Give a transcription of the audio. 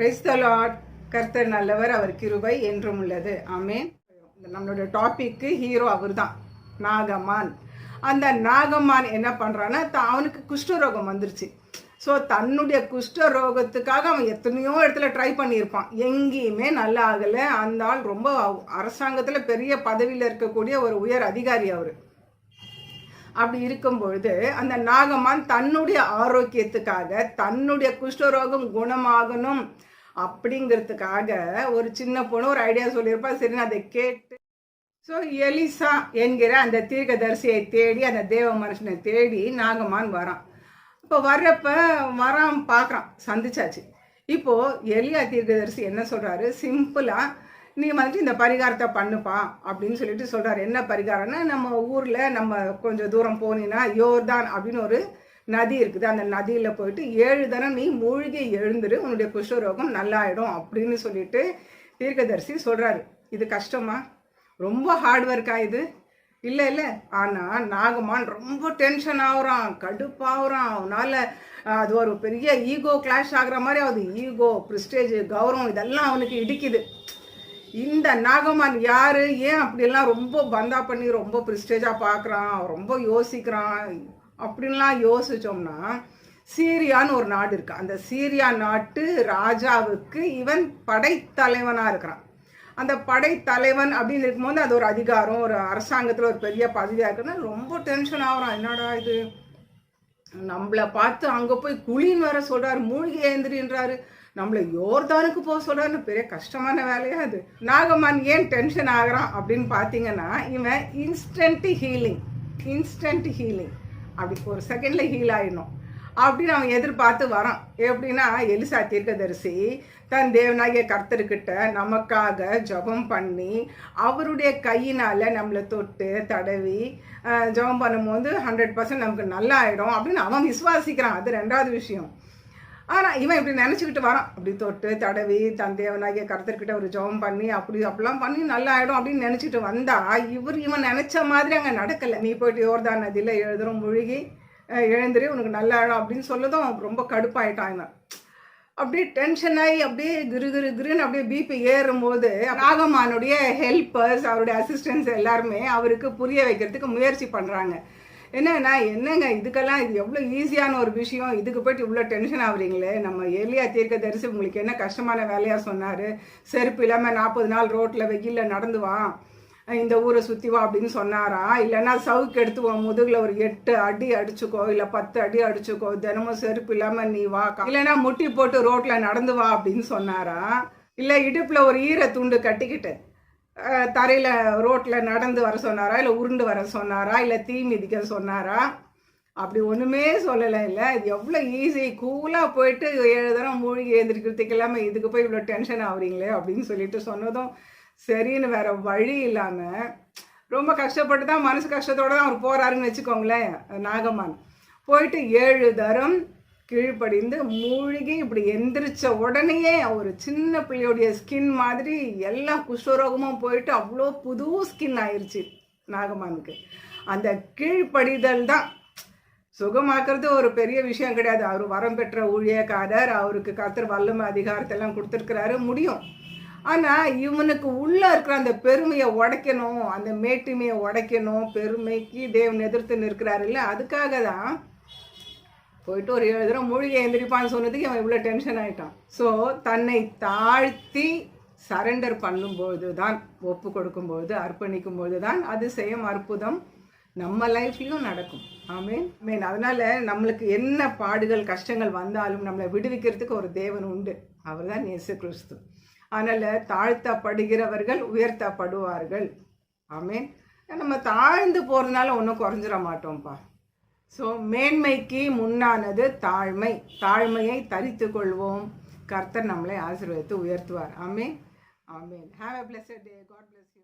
Praise the கர்த்தர் நல்லவர் அவர் கிருபை என்றும் உள்ளது. ஆமேன். நம்மளோட டாபிக்கு ஹீரோ அவர் தான் நாகமான். அந்த நாகமான் என்ன பண்ணுறான்னா அவனுக்கு குஷ்டரோகம் வந்துருச்சு. ஸோ தன்னுடைய குஷ்ட ரோகத்துக்காக அவன் எத்தனையோ இடத்துல ட்ரை பண்ணியிருப்பான். எங்கேயுமே நல்லா ஆகலை அந்த ஆள் ரொம்ப அரசாங்கத்தில் பெரிய பதவியில் இருக்கக்கூடிய ஒரு உயர் அதிகாரி அவர். அப்படி இருக்கும் பொழுது அந்த நாகமான் தன்னுடைய ஆரோக்கியத்துக்காக தன்னுடைய குஷ்டரோகம் குணமாகணும் அப்படிங்கிறதுக்காக ஒரு சின்ன பொண்ணு ஒரு ஐடியா சொல்லியிருப்பா. சரி நான் அதை கேட்டு ஸோ எலிசா என்கிற அந்த தீர்க்கதரிசியை தேடி அந்த தேவ மனுஷனை தேடி நாகமான் வரான். இப்போ வர்றப்ப வரான் பார்க்குறான் சந்திச்சாச்சு. இப்போது எலியா தீர்க்கதரிசி என்ன சொல்கிறாரு சிம்பிளாக நீ வந்துட்டு இந்த பரிகாரத்தை பண்ணுப்பா அப்படின்னு சொல்லிட்டு சொல்கிறாரு என்ன பரிகாரம்னா நம்ம ஊரில் நம்ம கொஞ்சம் தூரம் போனீங்கன்னா யோர்தான் அப்படின்னு ஒரு நதி இருக்குது. அந்த நதியில் போயிட்டு ஏழு தரம் நீ மூழ்கி எழுந்துரு உன்னுடைய குஷ்டரோகம் நல்லாயிடும் அப்படின்னு சொல்லிட்டு தீர்க்கதரிசி சொல்கிறாரு இது கஷ்டமா? ரொம்ப ஹார்ட் ஒர்க்கா இது? இல்லை இல்லை. ஆனால் நாகமான் ரொம்ப டென்ஷன் ஆகுறான் கடுப்பாகிறான் அவனால் அது ஒரு பெரிய ஈகோ கிளாஷ் ஆகிற மாதிரி அது ஈகோ ப்ரிஸ்டேஜ் கௌரவம் இதெல்லாம் அவனுக்கு இடிக்குது. இந்த நாகமான் யார்? ஏன் அப்படிலாம் ரொம்ப பந்தா பண்ணி ரொம்ப ப்ரிஸ்டேஜாக பார்க்குறான் ரொம்ப யோசிக்கிறான். அப்படின்லாம் யோசிச்சோம்னா சீரியான்னு ஒரு நாடு இருக்கு. அந்த சீரியா நாட்டு ராஜாவுக்கு இவன் படைத்தலைவனாக இருக்கிறான். அந்த படைத்தலைவன் அப்படின்னு இருக்கும்போது அது ஒரு அதிகாரம் ஒரு அரசாங்கத்தில் ஒரு பெரிய பதவியாக இருக்குன்னா ரொம்ப டென்ஷன் ஆகுறான். என்னடா இது? நம்மளை பார்த்து அங்கே போய் குழின்னு வர சொல்கிறாரு மூழ்கி ஏந்திரின்றாரு. நம்மளை யோர்தானுக்கு போக சொல்கிறாருன்னு பெரிய கஷ்டமான வேலையா அது. நாகமான் ஏன் டென்ஷன் ஆகுறான் அப்படின்னு பார்த்தீங்கன்னா இவன் இன்ஸ்டன்ட் ஹீலிங் இன்ஸ்டன்ட் ஹீலிங் அப்படி ஒரு செகண்டில் ஹீல் ஆயிடணும். அப்படின்னு அவன் எதிர்பார்த்து வரான். எப்படின்னா எலிசா தீர்க்கதரிசி தன் தேவனாகிய கர்த்தர்கிட்ட நமக்காக ஜபம் பண்ணி அவருடைய கையினால் நம்மளை தொட்டு தடவி ஜபம் பண்ணும்போது ஹண்ட்ரட் பர்சன்ட் நமக்கு நல்லா ஆகிடும் அப்படின்னு அவன் விசுவாசிக்கிறான். அது ரெண்டாவது விஷயம். ஆனால் இவன் இப்படி நினச்சிக்கிட்டு வரான். அப்படி தொட்டு தடவி தன் கருத்தர்கிட்ட ஒரு ஜெபம் பண்ணி அப்படி அப்படிலாம் பண்ணி நல்லா ஆகிடும் அப்படின்னு நினச்சிட்டு வந்தா இவர் இவன் நினச்ச மாதிரி அங்கே நடக்கலை. நீ போயிட்டு யோர்தான் நதியில் எழுதுறோம் முழுகி எழுந்துரு உனக்கு நல்லா ஆகிடும் அப்படின்னு சொல்லதும் ரொம்ப கடுப்பாயிட்டான் இவன். அப்படியே டென்ஷன் ஆகி அப்படியே கிரு கிரு கிருன்னு அப்படியே பிபி ஏறும்போது ராகமானுடைய ஹெல்ப்பர்ஸ் அவருடைய அசிஸ்டன்ஸ் எல்லாருமே அவருக்கு புரிய வைக்கிறதுக்கு முயற்சி பண்ணுறாங்க என்னன்னா என்னங்க இதுக்கெல்லாம் இது எவ்வளோ ஈஸியான ஒரு விஷயம்? இதுக்கு போய்ட்டு இவ்வளோ டென்ஷன் ஆகுறீங்களே? நம்ம ஏலியா தீர்க்க தரிசி உங்களுக்கு என்ன கஷ்டமான வேலையாக சொன்னார்? செருப்பு இல்லாமல் நாற்பது நாள் ரோட்டில் வெயிலில் நடந்து வா. இந்த ஊரை சுற்றி வா அப்படின்னு சொன்னாரா? இல்லைன்னா சவுக்கு எடுத்துவோம் முதுகில் ஒரு எட்டு அடி அடிச்சுக்கோ இல்லை பத்து அடி அடிச்சுக்கோ தினமும் செருப்பு இல்லாமல் நீ வா. இல்லைன்னா முட்டி போட்டு ரோட்டில் நடந்து வா அப்படின்னு சொன்னாரா? இல்லை இடுப்பில் ஒரு ஈர துண்டு கட்டிக்கிட்டு தரையில் ரோட்டில் நடந்து வர சொன்னாரா? இல்லை உருண்டு வர சொன்னாரா? இல்லை தீ மிதிக்க சொன்னாரா? அப்படி ஒன்றுமே சொல்லலை இல்லை. இது எவ்வளோ ஈஸி கூலாக போயிட்டு ஏழு தரம் மூழ்கி எழுந்திரிக்கிறதுக்கு இல்லாமல் இதுக்கு போய் இவ்வளோ டென்ஷன் ஆகுறீங்களே அப்படின்னு சொல்லிட்டு சொன்னதும் சரின்னு வேற வழி இல்லாமல் ரொம்ப கஷ்டப்பட்டு தான் மனசு கஷ்டத்தோடு தான் அவர் போகிறாருன்னு வச்சுக்கோங்களேன் நாகமான் போயிட்டு ஏழு தரம் கீழ்ப்படிந்து மூழ்கி இப்படி எந்திரிச்ச உடனேயே ஒரு சின்ன பிள்ளையோடைய ஸ்கின் மாதிரி எல்லா குஷ்டரோகமும் போயிட்டு அவ்வளோ புது ஸ்கின் ஆயிடுச்சு நாகமானுக்கு அந்த கீழ்ப்படிதல் தான். சுகமாக்குறது ஒரு பெரிய விஷயம் கிடையாது. அவர் வரம் பெற்ற ஊழியக்காரர் அவருக்கு கர்த்தர் வல்லமை அதிகாரத்தெல்லாம் கொடுத்துருக்கிறாரு முடியும். ஆனால் இவனுக்கு உள்ளே இருக்கிற அந்த பெருமையை உடைக்கணும் அந்த மேட்டுமையை உடைக்கணும் பெருமைக்கு தேவன் எதிர்த்து நிற்கிறாரு இல்லை? அதுக்காக தான் போயிட்டு ஒரு ஏழு தடவை மூழ்கி எந்திரிப்பான்னு சொன்னதுக்கு அவன் இவ்வளோ டென்ஷன் ஆகிட்டான் ஸோ தன்னை தாழ்த்தி சரண்டர் பண்ணும்போது தான் ஒப்பு கொடுக்கும்போது அர்ப்பணிக்கும்போது தான் அது செய்யும் அற்புதம் நம்ம லைஃப்லையும் நடக்கும். ஆமீன் மீன் அதனால் நம்மளுக்கு என்ன பாடுகள் கஷ்டங்கள் வந்தாலும் நம்மளை விடுவிக்கிறதுக்கு ஒரு தேவன் உண்டு. அவர் தான் இயேசு கிறிஸ்து. அதனால் தாழ்த்தப்படுகிறவர்கள் உயர்த்தப்படுவார்கள். ஆமீன் நம்ம தாழ்ந்து போகிறதுனால ஒன்றும் குறைஞ்சிட மாட்டோம்ப்பா. ஸோ மேன்மைக்கு முன்னானது தாழ்மை. தாழ்மையை தரித்து கொள்வோம். கர்த்தர் நம்மளை ஆசீர்வதித்து உயர்த்துவார். ஆமே ஆமேன். Have a blessed day God bless you